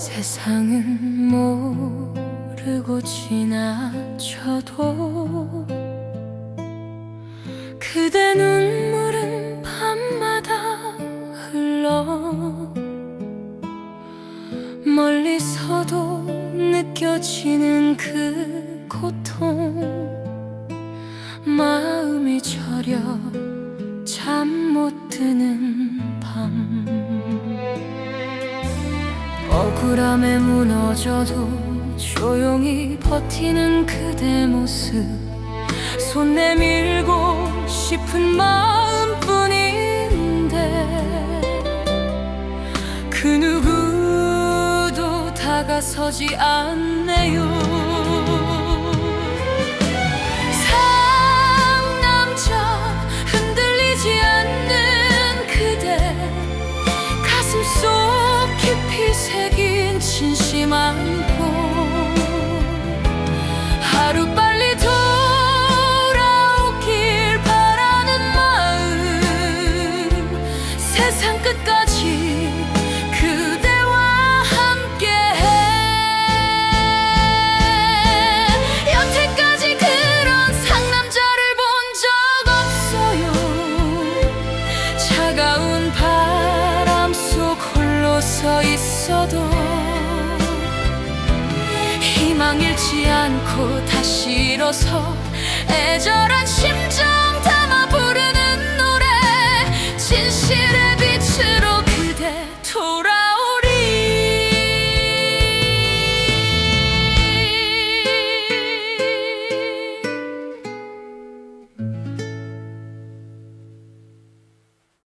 세상은 모르고 지나쳐도 그대 눈물은 밤마다 흘러 멀리서도 느껴지는 그 고통. 마음이 저려 잠 못 드는 억울함에 무너져도 조용히 버티는 그대 모습. 손 내밀고 싶은 마음뿐인데 그 누구도 다가서지 않네요 진심한 꿈 하루빨리 돌아오길 바라는 마음 세상 끝까지 그대와 함께해. 여태까지 그런 상남자를 본 적 없어요. 차가운 바람 속 홀로 서 있어도 희망 잃지 않고 다시 일어서 애절한 심정 담아 부르는 노래. 빛으로